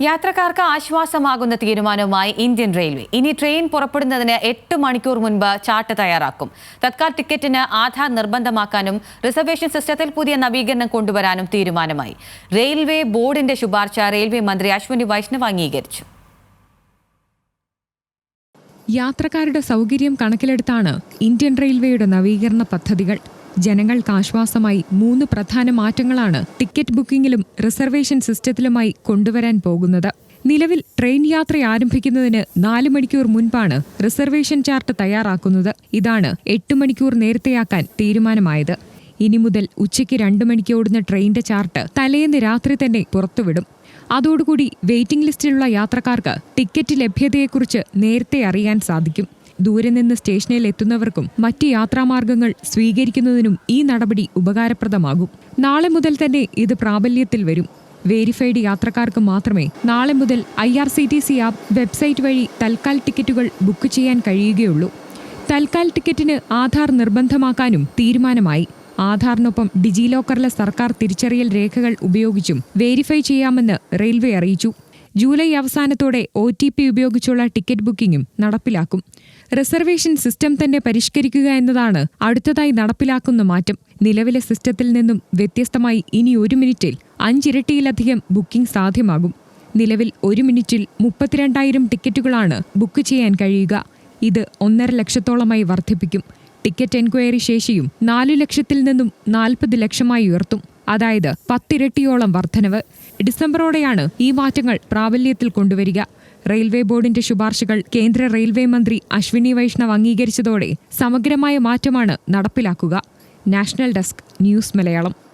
യാത്രക്കാർക്ക് ആശ്വാസമാകുന്ന തീരുമാനവുമായി ഇന്ത്യൻ റെയിൽവേ. ഇനി ട്രെയിൻ പുറപ്പെടുന്നതിന് എട്ട് മണിക്കൂർ മുൻപ് ചാർട്ട് തയ്യാറാക്കും. തത്കാൽ ടിക്കറ്റിന് ആധാർ നിർബന്ധമാക്കാനും റിസർവേഷൻ സിസ്റ്റത്തിൽ പുതിയ നവീകരണം കൊണ്ടുവരാനും തീരുമാനമായി. റെയിൽവേ ബോർഡിന്റെ ശുപാർശ റെയിൽവേ മന്ത്രി അശ്വനി വൈഷ്ണവ് അംഗീകരിച്ചു. യാത്രക്കാരുടെ സൗകര്യം കണക്കിലെടുത്താണ് ഇന്ത്യൻ റെയിൽവേയുടെ നവീകരണ പദ്ധതികൾ. ജനങ്ങൾക്ക് ആശ്വാസമായി മൂന്ന് പ്രധാന മാറ്റങ്ങളാണ് ടിക്കറ്റ് ബുക്കിംഗിലും റിസർവേഷൻ സിസ്റ്റത്തിലുമായി കൊണ്ടുവരാൻ പോകുന്നത്. നിലവിൽ ട്രെയിൻ യാത്ര ആരംഭിക്കുന്നതിന് നാല് മണിക്കൂർ മുൻപാണ് റിസർവേഷൻ ചാർട്ട് തയ്യാറാക്കുന്നത്. ഇതാണ് എട്ട് മണിക്കൂർ നേരത്തെയാക്കാൻ തീരുമാനമായത്. ഇനി മുതൽ ഉച്ചയ്ക്ക് രണ്ട് മണിക്ക് ഓടുന്ന ട്രെയിനിന്റെ ചാർട്ട് തലേന്ന് രാത്രി തന്നെ പുറത്തുവിടും. അതോടുകൂടി വെയിറ്റിംഗ് ലിസ്റ്റിലുള്ള യാത്രക്കാർക്ക് ടിക്കറ്റ് ലഭ്യതയെക്കുറിച്ച് നേരത്തെ അറിയാൻ സാധിക്കും. ദൂരെ നിന്ന് സ്റ്റേഷനിൽ എത്തുന്നവർക്കും മറ്റ് യാത്രാമാർഗങ്ങൾ സ്വീകരിക്കുന്നതിനും ഈ നടപടി ഉപകാരപ്രദമാകും. നാളെ മുതൽ തന്നെ ഇത് പ്രാബല്യത്തിൽ വരും. വേരിഫൈഡ് യാത്രക്കാർക്ക് മാത്രമേ നാളെ മുതൽ I R C T C app website വഴി തൽക്കാൽ ടിക്കറ്റുകൾ ബുക്ക് ചെയ്യാൻ കഴിയുകയുള്ളൂ. തൽക്കാൽ ടിക്കറ്റിന് ആധാർ നിർബന്ധമാക്കാനും തീരുമാനമായി. ആധാറിനൊപ്പം ഡിജിലോക്കറിലെ സർക്കാർ തിരിച്ചറിയൽ രേഖകൾ ഉപയോഗിച്ചും വേരിഫൈ ചെയ്യാമെന്ന് റെയിൽവേ അറിയിച്ചു. ജൂലൈ അവസാനത്തോടെ ഒ ടി പി ഉപയോഗിച്ചുള്ള ടിക്കറ്റ് ബുക്കിംഗും നടപ്പിലാക്കും. റിസർവേഷൻ സിസ്റ്റം തന്നെ പരിഷ്കരിക്കുക എന്നതാണ് അടുത്തതായി നടപ്പിലാക്കുന്ന മാറ്റം. നിലവിലെ സിസ്റ്റത്തിൽ നിന്നും വ്യത്യസ്തമായി ഇനി ഒരു മിനിറ്റിൽ അഞ്ചിരട്ടിയിലധികം ബുക്കിംഗ് സാധ്യമാകും. നിലവിൽ ഒരു മിനിറ്റിൽ മുപ്പത്തിരണ്ടായിരം ടിക്കറ്റുകളാണ് ബുക്ക് ചെയ്യാൻ കഴിയുക. ഇത് ഒന്നര ലക്ഷത്തോളമായി വർദ്ധിപ്പിക്കും. ടിക്കറ്റ് എൻക്വയറി ശേഷിയും നാലു ലക്ഷത്തിൽ നിന്നും നാൽപ്പത് ലക്ഷമായി ഉയർത്തും. അതായത് പത്തിരട്ടിയോളം വർധനവ്. ഡിസംബറോടെയാണ് ഈ മാറ്റങ്ങൾ പ്രാബല്യത്തിൽ കൊണ്ടുവരിക. റെയിൽവേ ബോർഡിന്റെ ശുപാർശകൾ കേന്ദ്ര റെയിൽവേ മന്ത്രി അശ്വിനി വൈഷ്ണവ് അംഗീകരിച്ചതോടെ സമഗ്രമായ മാറ്റമാണ് നടപ്പിലാക്കുക. National desk news Malayalam.